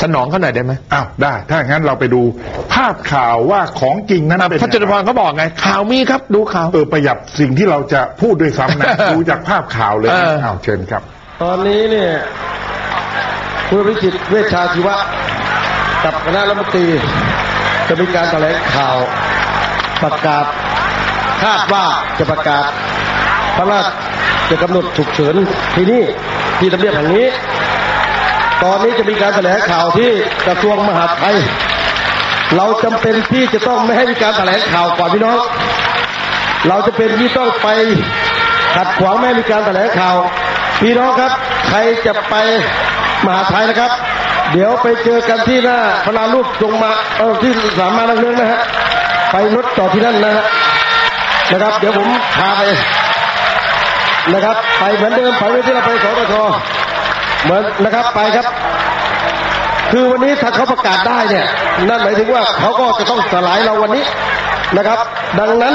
สนองเขาหน่อยได้ไหมอ้าวได้ ถ้างั้นเราไปดูภาพข่าวว่าของจริงนั้นเป็นพระจุลพรเขาบอกไง ข่าวมีครับดูข่าวเออประหยัดสิ่งที่เราจะพูดด้วยซ้ำนะดูจากภาพข่าวเลยเอนะออ้าวเชิญครับ ตอนนี้เนี่ยคุณวิจิตรเวชชาชีวะ กับคณะรัฐมนตรีจะมีการแถลงข่าวประกาศคาดว่าจะประกาศพระราชกำหนดฉุกเฉินที่นี่ที่ทำเนียบแห่งนี้ ตอนนี้จะมีการแถลงข่าวที่กระทรวงมหาดไทย เราจำเป็นที่จะต้องไม่ให้มีการแถลงข่าวก่อนพี่น้อง เราจะเป็นที่ต้องไปขัดขวางไม่ให้มีการแถลงข่าว พี่น้องครับ ใครจะไปมหาไทยนะครับ เดี๋ยวไปเจอกันที่หน้าพระลานรูปตรงมาเออที่สามานักเรื่องนะฮะไปรถต่อที่นั่นนะฮะนะครับ เดี๋ยวผมพาไปนะครับ ไปเหมือนเดิมไปที่เราไปสตช เหมือนนะครับไปครับ คือวันนี้ถ้าเขาประกาศได้เนี่ย นั่นหมายถึงว่าเขาก็จะต้องสลายเราวันนี้นะครับ ดังนั้น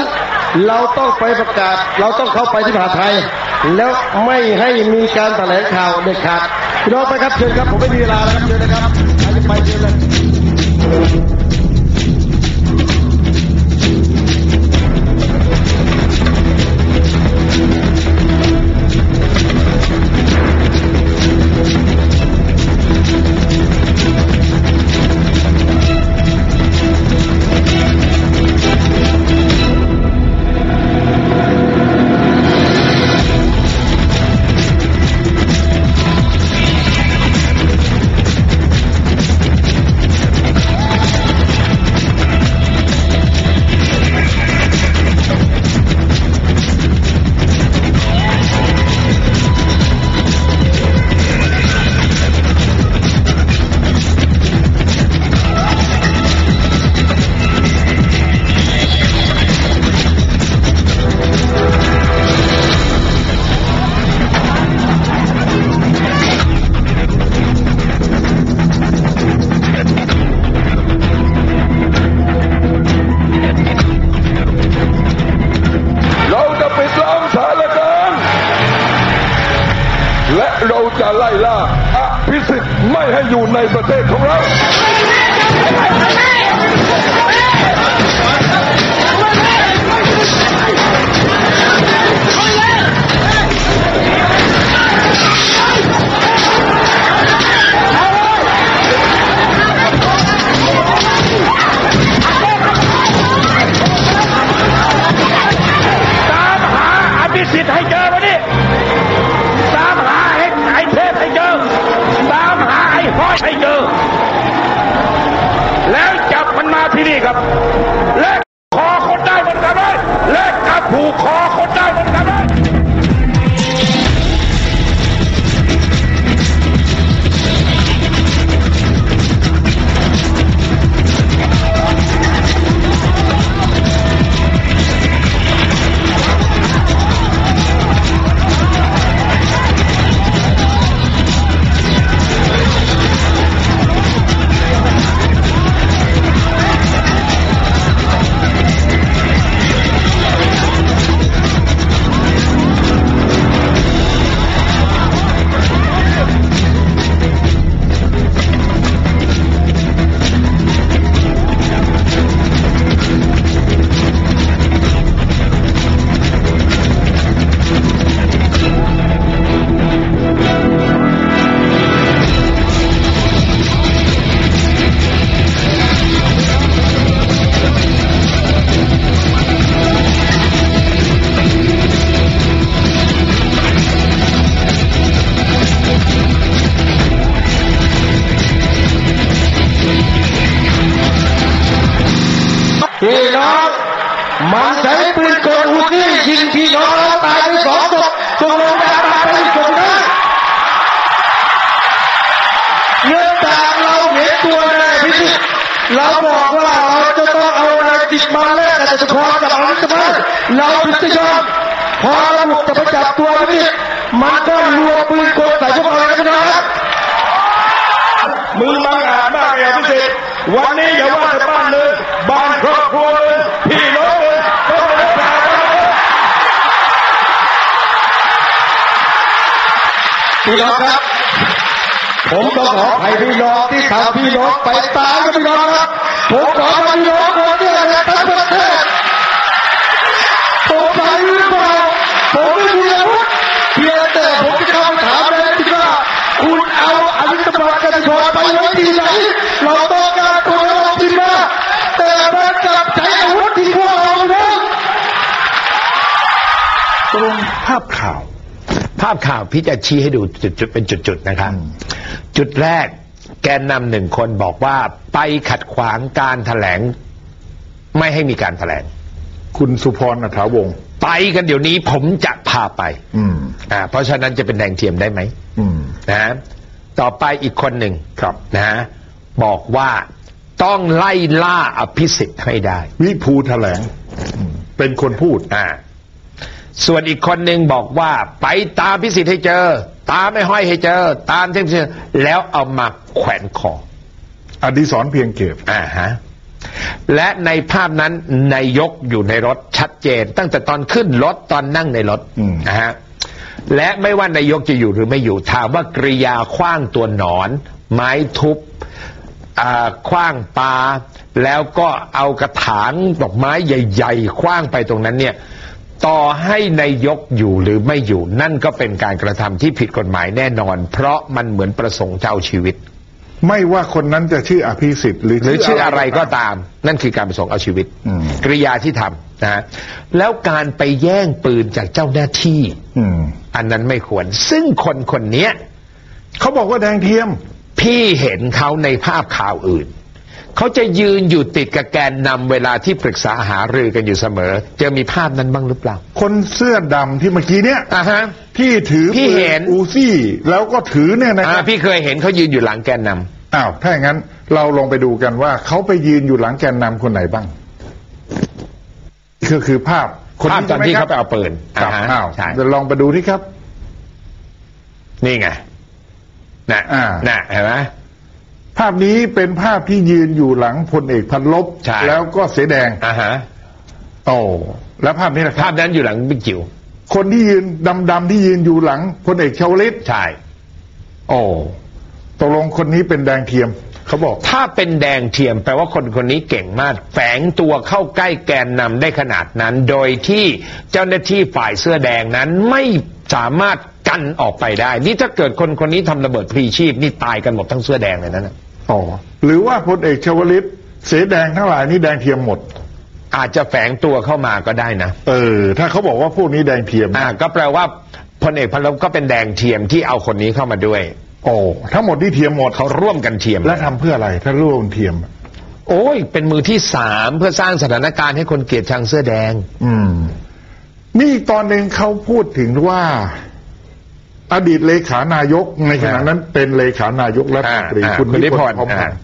เราต้องไปประกาศ เราต้องเข้าไปที่มหาไทย แล้วไม่ให้มีการแถลงข่าวเด็ดขาดพี่น้องไปครับเชิญครับ ผมไม่มีเวลาแล้วครับเชิญนะครับ เราจะไล่ล่าอภิสิทธิ์ไม่ให้อยู่ในประเทศของเราตามหาอภิสิทให้เจ ที่นี่ครับ และ เราบอกว่าเราจะต้องเอานายจิตมาแลกกับจตุพรกับอนุสมัยเราถึงจะยอมพอเราจะไปจับตัวพิสิทธิ์มันก็รัวปืนกลใส่พวกเราแล้วนะครับมึงมังอาจมากไอ้อภิสิทธิ์วันนี้อย่าว่าแต่บ้านเลยบ้านครอบครัวเลยพี่น้องเลยต้องรับานเลยพี่น้องครับ ผมต้องขออภัยพี่น้องที่ทำพี่น้องไปตายกับพี่น้องครับผมขอพี่น้องคนนี้นะทั้งประเทศผมไปหรือเปล่าผมไม่มีอาวุธเพียงแต่ผมจะเข้าไปถามเลยที่ว่าคุณเอาอาวุธตำรวจกันชนไปไว้ที่ไหนเราต้องการคนเราจริงนะแต่มันกลับใช้อาวุธที่พวกเราเนี่ยตรงภาพข่าว ภาพข่าวพี่จะชี้ให้ดูจุดๆเป็นจุดๆนะครับ จุดแรกแกนนำหนึ่งคนบอกว่าไปขัดขวางการแถลง ไม่ให้มีการแถลง คุณสุพรอัฐาวงศ์ไปกันเดี๋ยวนี้ผมจะพาไปอืมอ่าเพราะฉะนั้นจะเป็นแดงเทียมได้ไหมอืมนะฮะต่อไปอีกคนหนึ่งครับนะฮะบอกว่าต้องไล่ล่าอภิสิทธิ์ให้ได้ วิภูแถลงอืมเป็นคนพูด อ่า ส่วนอีกคนหนึ่งบอกว่า ไปตามพิสิทธิ์ให้เจอ ตามไม่ห้อยให้เจอ ตามเท่งเจอแล้วเอามาแขวนคออดิศรเพียงเก็บอ่าฮะและในภาพนั้นนายกอยู่ในรถชัดเจน ตั้งแต่ตอนขึ้นรถตอนนั่งในรถอืมนะฮะและไม่ว่านายกจะอยู่หรือไม่อยู่ถามว่ากริยาคว้างตัวหนอน ไม้ทุบอ่าคว้างปลาแล้วก็เอากระถางดอกไม้ใหญ่ ๆ คว้างไปตรงนั้นเนี่ย ต่อให้นายกอยู่หรือไม่อยู่ นั่นก็เป็นการกระทำที่ผิดกฎหมายแน่นอน เพราะมันเหมือนประสงค์จะเอาชีวิต ไม่ว่าคนนั้นจะชื่ออภิสิทธิ์หรือหรือชื่ออะไรก็ตาม นั่นคือการประสงค์เอาชีวิตอืมกริยาที่ทำนะฮะแล้วการไปแย่งปืนจากเจ้าหน้าที่อืมอันนั้นไม่ควร ซึ่งคนคนเนี้ยเขาบอกว่าแดงเทียม พี่เห็นเขาในภาพข่าวอื่น เขาจะยืนอยู่ติดกับแกนนำเวลาที่ปรึกษาหารือกันอยู่เสมอ จะมีภาพนั้นบ้างหรือเปล่า คนเสื้อดำที่เมื่อกี้เนี้ยอ่าฮะที่ถือพี่ปืเห็นอูซี่ แล้วก็ถือเนี่ยนะคอ่ารับพี่เคยเห็นเขายืนอยู่หลังแกนนำอ้าวถ้าอย่างนั้นเราลองไปดูกันว่าเขาไปยืนอยู่หลังแกนนำคนไหนบ้างคือคือภาพคนภาพตอนที่ใช่หมเขาไปเอาปืนครับอ่าฮะอ้าวใช่เดี๋ยวลองไปดูที่ครับ นี่ไงนะอ่านะเห็นไหมภาพนี้เป็นภาพที่ยืนอยู่หลังพลเอกพันลบ ใช่ แล้วก็เสอแดงอ่าฮะโอ้แล้วภาพนี้นะคภารับ พนั้นอยู่หลังบิ๊กจิ๋วคนที่ยืนดำๆที่ยืนอยู่หลังพลเอกชาวลิตใช่โอ้ตกลงคนนี้เป็นแดงเทียม เขาบอก ถ้าเป็นแดงเทียมแปลว่าคนคนนี้เก่งมาก แฝงตัวเข้าใกล้แกนนำได้ขนาดนั้น โดยที่เจ้าหน้าที่ฝ่ายเสื้อแดงนั้นไม่สามารถกันออกไปได้ นี่ถ้าเกิดคนคนนี้ทำระเบิดพลีชีพนี่ตายกันหมดทั้งเสื้อแดงเลยนะนะ อ๋อหรือว่าพลเอกชวลิตเสอแดงทั้งหลายนี่แดงเทียมหมด อาจจะแฝงตัวเข้ามาก็ได้นะ เออ ถ้าเขาบอกว่าพวกนี้แดงเทียมอ่าก็แปลว่าพลเอกพันลบก็เป็นแดงเทียมที่เอาคนนี้เข้ามาด้วย โอ้ทั้งหมดที่เทียมหมดเขาร่วมกันเทียมและทำเพื่ออะไร ถ้าร่วมเทียม โอ้ย เป็นมือที่สามเพื่อสร้างสถานการณ์ให้คนเกลียดชังเสื้อแดง อืมนี่ตอนหนึ่งเขาพูดถึงว่า อดีตเลขานายกในขณะนั้นเป็นเลขานายกรัฐมนตรีอ่าคุณคุณนินิพพนนธ์ธ์พร้อมพันอ่าธ์